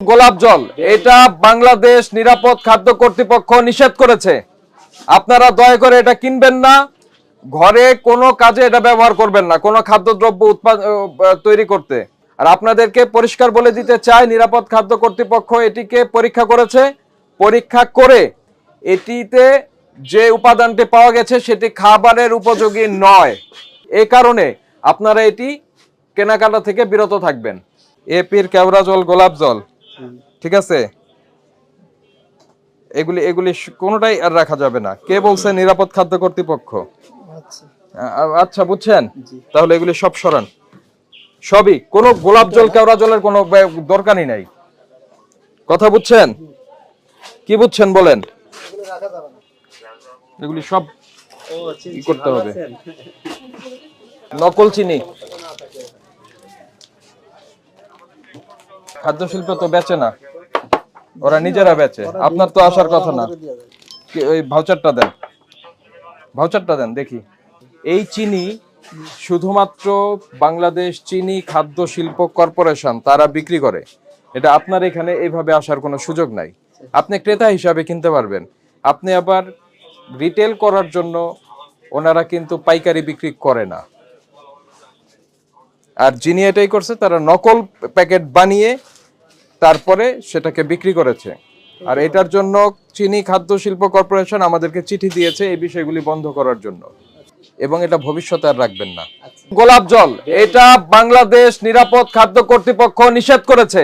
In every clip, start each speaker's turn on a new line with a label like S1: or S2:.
S1: গোলাপ জল, এটা বাংলাদেশ নিরাপদ খাদ্য কর্তৃপক্ষ নিষেধ করেছে। আপনারা দয়া করে এটা কিনবেন না, ঘরে কোনো কাজে এটা ব্যবহার করবেন না, কোনো খাদ্যদ্রব্য উৎপাদন তৈরি করতে। আর আপনাদেরকে পরিষ্কার বলে দিতে চাই, নিরাপদ খাদ্য কর্তৃপক্ষ এটিকে পরীক্ষা করেছে। পরীক্ষা করে এটিতে যে উপাদানটি পাওয়া গেছে সেটি খাবারের উপযোগী নয়। এ কারণে আপনারা এটি কেনাকাটা থেকে বিরত থাকবেন। এপির কেওড়া জল, গোলাপ জল। ঠিক আছে? এগুলি এগুলি কোনোটাই আর রাখা যাবে না। কে বলছে নিরাপদ খাদ্য কর্তৃপক্ষ?
S2: আচ্ছা।
S1: আচ্ছা বুঝছেন? তাহলে এগুলি সব সরান। সবই। কোনো গোলাপ জল কেওড়া জলের কোনো দরকারই নাই। কথা বুঝছেন? কি বুঝছেন বলেন?
S2: এগুলো
S1: সব করতে হবে? নকল চিনি। খাদ্য শিল্প তো বেচে না। ওরা নিজেরা বেচে। আপনার তো আসার কথা না। ওই ভাউচারটা দেন। ভাউচারটা দেন, দেখি। এই চিনি শুধুমাত্র বাংলাদেশ চিনি খাদ্য শিল্প কর্পোরেশন তারা বিক্রি করে। এটা আপনার এখানে এইভাবে আসার কোনো সুযোগ নাই। আপনি ক্রেতা হিসাবে কিনতে পারবেন। আপনি আবার রিটেল করার জন্য ওনারা কিন্তু পাইকারি বিক্রি করে না। আর যিনি এটাই করছে, তারা নকল প্যাকেট বানিয়ে তারপরে সেটাকে বিক্রি করেছে। আর এটার জন্য চিনি খাদ্য শিল্প কর্পোরেশন আমাদেরকে চিঠি দিয়েছে এই বিষয়গুলি বন্ধ করার জন্য। এবং এটা ভবিষ্যতে আর রাখবেন না। গোলাপ জল, এটা বাংলাদেশ নিরাপদ খাদ্য কর্তৃপক্ষ নিষেধ করেছে।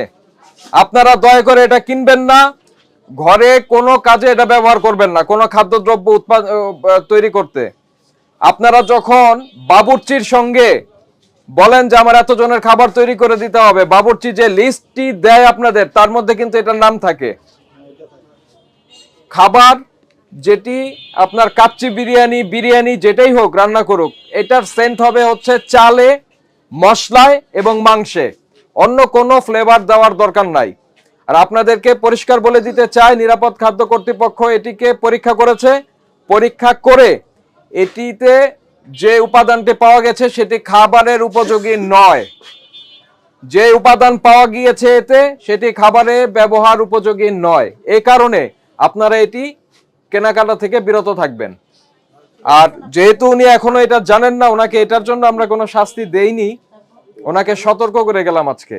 S1: আপনারা দয়া করে এটা কিনবেন না। ঘরে কোনো কাজে এটা ব্যবহার করবেন না, কোনো খাদ্যদ্রব্য উৎপাদন তৈরি করতে। আপনারা যখন বাবুর্চির সঙ্গে বলেন যে আমার এতজনের খাবার তৈরি করে দিতে হবে। বাবুর্চি যে লিস্টটি দেয় আপনাদের, তার মধ্যে কিন্তু এটার নাম থাকে। খাবার যেটি আপনার কাচ্চি বিরিয়ানি বিরিয়ানি যেটাই হোক, রান্না করুক, এটার সেন্ট হবে হচ্ছে চালে, মশলায় এবং মাংসে। অন্য কোনো ফ্লেভার দেওয়ার দরকার নাই। আর আপনাদেরকে পরিষ্কার বলে দিতে চাই, নিরাপদ খাদ্য কর্তৃপক্ষ এটিকে পরীক্ষা করেছে। পরীক্ষা করে এটিতে যে উপাদানটি পাওয়া গেছে সেটি খাবারের উপযোগী নয়। যে উপাদান পাওয়া গিয়েছে এতে, সেটি খাবারে ব্যবহার উপযোগী নয়। এই কারণে আপনারা এটি কেনাকাটা থেকে বিরত থাকবেন। আর যেহেতু উনি এখনও এটা জানেন না, ওনাকে এটার জন্য আমরা কোনো শাস্তি দেইনি, ওনাকে সতর্ক করে গেলাম আজকে।